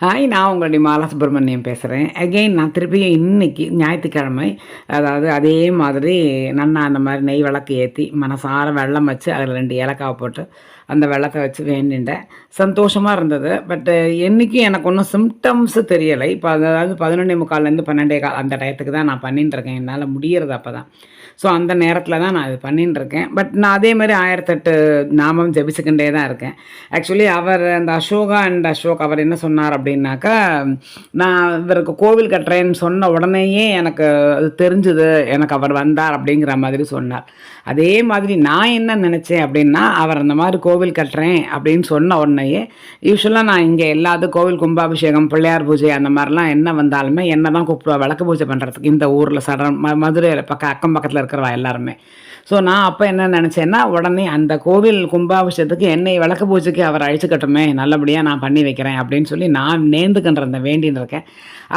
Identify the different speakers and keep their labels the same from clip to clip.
Speaker 1: Hi நான் உங்களுடைய மாலா சுப்பிரமணியம் பேசுகிறேன் அகெயின் நான் திருப்பியும் இன்றைக்கி ஞாயிற்றுக்கிழமை அதாவது அதே மாதிரி நன்னா அந்த மாதிரி நெய் விளக்கு ஏற்றி மனசார வெள்ளம் வச்சு அதில் ரெண்டு ஏலக்காவை போட்டு அந்த வெள்ளத்தை வச்சு வேண்டிட்டேன் சந்தோஷமாக இருந்தது. பட்டு என்றைக்கும் எனக்கு ஒன்றும் சிம்டம்ஸு தெரியலை. இப்போ அதாவது பதினொன்றே முக்கால்லேருந்து பன்னெண்டே கால் அந்த டயத்துக்கு தான் நான் பண்ணிட்டுருக்கேன் என்னால் முடியறது அப்போ தான் ஸோ அந்த நேரத்தில் தான் நான் இது பண்ணின்னு இருக்கேன் பட் நான் அதே மாதிரி ஆயிரத்தெட்டு நாமம் ஜெபிச்சுக்கிட்டே தான் இருக்கேன். ஆக்சுவலி அவர் அந்த அசோகா அண்ட் அசோக் அவர் என்ன சொன்னார் அப்படின்னாக்கா நான் இவருக்கு கோவில் கட்டுறேன்னு சொன்ன உடனேயே எனக்கு அது தெரிஞ்சுது எனக்கு அவர் வந்தார் அப்படிங்கிற மாதிரி சொன்னார். அதே மாதிரி நான் என்ன நினச்சேன் அப்படின்னா அவர் அந்த மாதிரி கோவில் கட்டுறேன் அப்படின்னு சொன்ன உடனேயே யூஸ்வலாக நான் இங்கே எல்லாத்து கோவில் கும்பாபிஷேகம் பிள்ளையார் பூஜை அந்த மாதிரிலாம் என்ன வந்தாலுமே என்ன தான் கூப்பிடுவா. விளக்கு பூஜை பண்ணுறதுக்கு இந்த ஊரில் சடன் மதுரையில் பக்கம் அக்கம் பக்கத்தில் இருக்கிறவா எல்லாருமே. ஸோ நான் அப்போ என்ன நினச்சேன்னா உடனே அந்த கோவில் கும்பாபிஷேகத்துக்கு என்னை விளக்கு பூஜைக்கு அவர் அழிச்சுக்கட்டுமே நல்லபடியாக நான் பண்ணி வைக்கிறேன் அப்படின்னு சொல்லி நான் நேர்ந்துக்கின்ற அந்த வேண்டின்னு இருக்கேன்.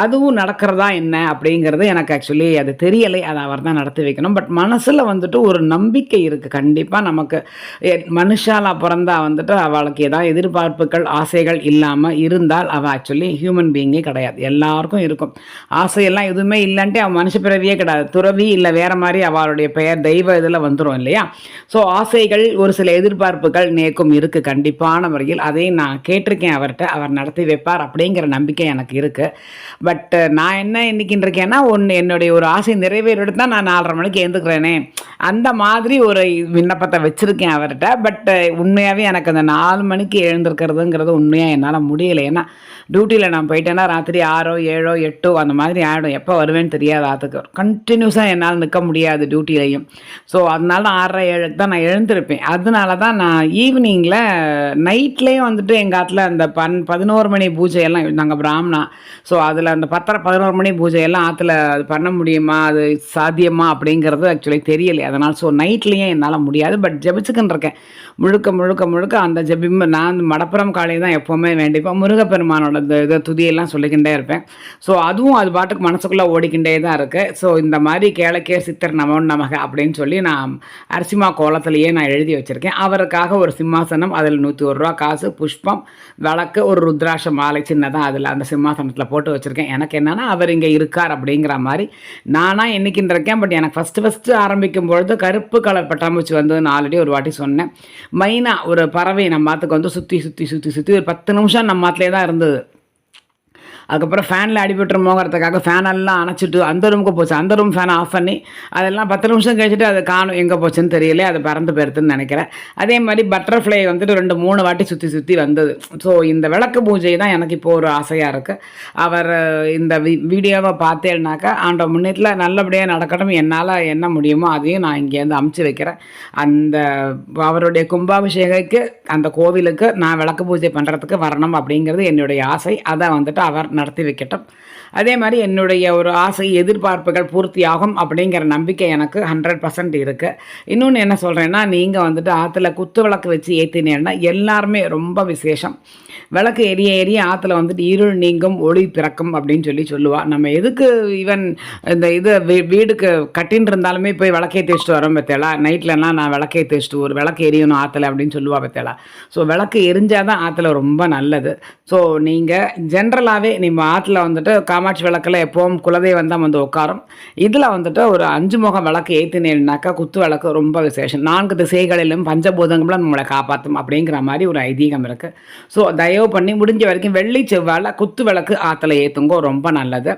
Speaker 1: அதுவும் நடக்கிறதா என்ன அப்படிங்கிறது எனக்கு ஆக்சுவலி அது தெரியலை. அதை அவர் தான் நடத்தி வைக்கணும். பட் மனசில் வந்துட்டு ஒரு நம்பிக்கை இருக்குது கண்டிப்பாக நமக்கு மனுஷாலாக பிறந்தா வந்துட்டு அவளுக்கு ஏதாவது எதிர்பார்ப்புகள் ஆசைகள் இல்லாமல் இருந்தால் அவள் ஆக்சுவலி ஹியூமன் பீயிங்கே கிடையாது. எல்லாருக்கும் இருக்கும். ஆசையெல்லாம் எதுவுமே இல்லைன்ட்டு அவன் மனுஷ பிறவியே கிடையாது. துறவி இல்லை வேறு மாதிரி அவள் அவருடைய பெயர் தெய்வ இதில் வந்துடும் இல்லையா? ஸோ ஆசைகள் ஒரு சில எதிர்பார்ப்புகள் நேக்கும் இருக்குது கண்டிப்பான முறையில். அதை நான் கேட்டிருக்கேன் அவர்கிட்ட. அவர் நடத்தி வைப்பார் அப்படிங்கிற நம்பிக்கை எனக்கு இருக்குது பட் நான் என்ன இன்னைக்குன்னு இருக்கேன்னா ஒன்று என்னுடைய ஒரு ஆசை நிறைவேறிட்டு தான் நான் நாலரை மணிக்கு எழுந்துக்கிறேனே. அந்த மாதிரி ஒரு விண்ணப்பத்தை வச்சுருக்கேன் அவர்கிட்ட. பட் உண்மையாகவே எனக்கு அந்த நாலு மணிக்கு எழுந்திருக்கிறதுங்கிறது உண்மையாக என்னால் முடியலை. ஏன்னா டியூட்டியில் நான் போயிட்டேன்னா ராத்திரி ஆறோ ஏழோ எட்டோ அந்த மாதிரி ஆகிடும் எப்போ வருவேன்னு தெரியாது. ஆத்துக்கு கண்டினியூஸாக என்னால் நிற்க முடியாது. டியூட்டிலையும் ஸோ அதனால ஆறரை ஏழுக்கு தான் நான் எழுந்திருப்பேன். அதனால தான் நான் ஈவினிங்கில் நைட்லேயும் வந்துட்டு எங்கள் ஆற்றுல அந்த பன் பதினோரு மணி பூஜையெல்லாம் நாங்கள் பிராமணா. ஸோ அதில் அந்த பத்தரை பதினோரு மணி பூஜையெல்லாம் ஆற்றுல அது பண்ண முடியுமா? அது சாத்தியமா? அப்படிங்கிறது ஆக்சுவலி தெரியலை அதனால் ஸோ நைட்லேயும் என்னால் முடியாது. பட் ஜெபிச்சுக்கின்னு இருக்கேன் முழுக்க முழுக்க முழுக்க அந்த ஜெபிம் நான் மடப்புறம் காலையை தான் எப்போவுமே வேண்டிப்பேன் முருகப்பெருமானோட இந்த இதை துதியெல்லாம் சொல்லிக்கிட்டே இருப்பேன். ஸோ அதுவும் அது பாட்டுக்கு மனசுக்குள்ளே ஓடிக்கிட்டே தான் இருக்குது ஸோ இந்த மாதிரி கேளக்கே சித்தர் நமோன் நமக அப்படின்னு சொல்லி நான் அரிசிமா கோலத்திலேயே நான் எழுதி வச்சுருக்கேன். அவருக்காக ஒரு சிம்மாசனம் அதில் நூற்றி ஒரு ரூபா காசு புஷ்பம் விளக்கு ஒரு ருத்ராட்ச மாலை சின்னதாக அதில் அந்த சிம்மாசனத்தில் போட்டு வச்சுருக்கேன். எனக்கு என்னென்னா அவர் இங்கே இருக்கார் அப்படிங்கிற மாதிரி. நானாக என்னைக்குன்னு இருக்கேன் பட் எனக்கு ஃபஸ்ட்டு ஃபஸ்ட்டு ஆரம்பிக்கும் பொழுது கருப்பு கலர் பட்டாம்பூச்சி வந்து நான் ஆல்ரெடி ஒரு வாட்டி சொன்னேன். மெயினாக ஒரு பறவை நம்ம மாத்துக்கு வந்து சுற்றி சுற்றி சுற்றி சுற்றி ஒரு பத்து நிமிஷம் நம்ம மாத்திலே தான் இருந்தது. அதுக்கப்புறம் ஃபேனில் அடிபட்டுருமோங்கிறதுக்காக ஃபேனெல்லாம் அணைச்சிட்டு அந்த ரூமுக்கு போச்சு. அந்த ரூம் ஃபேனை ஆஃப் பண்ணி அதெல்லாம் பத்து நிமிஷம் கழிச்சிட்டு அது காணும் எங்கே போச்சுன்னு தெரியல அது பறந்து போயிருதுன்னு நினைக்கிறேன். அதே மாதிரி பட்டர்ஃப்ளை வந்துட்டு ரெண்டு மூணு வாட்டி சுற்றி சுற்றி வந்தது. ஸோ இந்த விளக்கு பூஜை தான் எனக்கு இப்போ ஒரு ஆசையாக இருக்குது அவர் இந்த வி வீடியோவை பார்த்தேன்னாக்கா ஆண்ட முன்னேற்றில் நல்லபடியாக நடக்கட்டும் என்னால் என்ன முடியுமோ அதையும் நான் இங்கேருந்து அமுச்சு வைக்கிறேன். அந்த அவருடைய கும்பாபிஷேகக்கு அந்த கோவிலுக்கு நான் விளக்கு பூஜை பண்ணுறதுக்கு வரணும் அப்படிங்கிறது என்னுடைய ஆசை. அதை வந்துட்டு அவர் நடத்தி வைக்கட்டும். அதே மாதிரி என்னுடைய ஒரு ஆசை எதிர்பார்ப்புகள் பூர்த்தியாகும் அப்படிங்கிற நம்பிக்கை எனக்கு ஹண்ட்ரட் பர்சன்ட் இருக்குது இன்னொன்று என்ன சொல்கிறேன்னா நீங்கள் வந்துட்டு ஆற்றுல குத்து விளக்கு வச்சு ஏற்றினேன்னா எல்லாருமே ரொம்ப விசேஷம். விளக்கு எரிய எரிய ஆற்றுல வந்துட்டு இருள் நீங்கும் ஒளி பிறக்கும் அப்படின்னு சொல்லி சொல்லுவாள் நம்ம எதுக்கு ஈவன் இந்த இது வீடுக்கு கட்டின்னு இருந்தாலுமே போய் விளக்கே தேய்ச்சிட்டு வரோம் பத்தேலா நைட்லலாம் நான் விளக்கே தேய்ச்சிட்டு ஒரு விளக்கு எரியணும் ஆற்றுல அப்படின்னு சொல்லுவா பத்தேலா ஸோ விளக்கு எரிஞ்சால் தான் ஆற்றுல ரொம்ப நல்லது. ஸோ நீங்கள் ஜென்ரலாகவே நம்ம ஆற்றுல வந்துட்டு காமாட்சி விளக்கில் எப்போவும் குலதெய்வம் தான் வந்து உட்காரும். இதில் வந்துட்டு ஒரு அஞ்சு முகம் விளக்கு ஏற்றினேன்னாக்கா குத்து விளக்கு ரொம்ப விசேஷம். நான்கு திசைகளிலும் பஞ்சபூதங்களும் நம்மளை காப்பாற்றும் அப்படிங்கிற மாதிரி ஒரு ஐதீகம் இருக்குது ஸோ தயவு சேவ் பண்ணி முடிஞ்ச வரைக்கும் வெள்ளி செவ்வாயில் குத்து விளக்கு ஆற்றுல ஏற்றுங்கோ ரொம்ப நல்லது.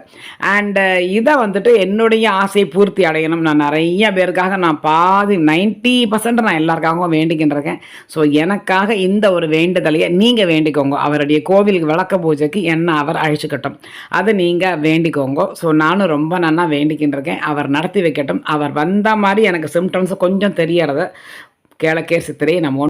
Speaker 1: அண்டு இதை வந்துட்டு என்னுடைய ஆசையை பூர்த்தி அடையணும். நான் நிறைய பேருக்காக நான் பாதி நைன்ட்டி பர்சன்ட் நான் எல்லாருக்காகவும் வேண்டிக்கின்றிருக்கேன். ஸோ எனக்காக இந்த ஒரு வேண்டுதலையை நீங்கள் வேண்டிக்கோங்க. அவருடைய கோவிலுக்கு விளக்க பூஜைக்கு என்ன அவர் அழிச்சுக்கட்டும். அதை நீங்கள் வேண்டிக்கோங்க. ஸோ நானும் ரொம்ப நன்னா வேண்டிக்கின்றிருக்கேன். அவர் நடத்தி வைக்கட்டும். அவர் வந்த மாதிரி எனக்கு சிம்டம்ஸ் கொஞ்சம் தெரியறது. கிழக்கே சித்திரை நம்ம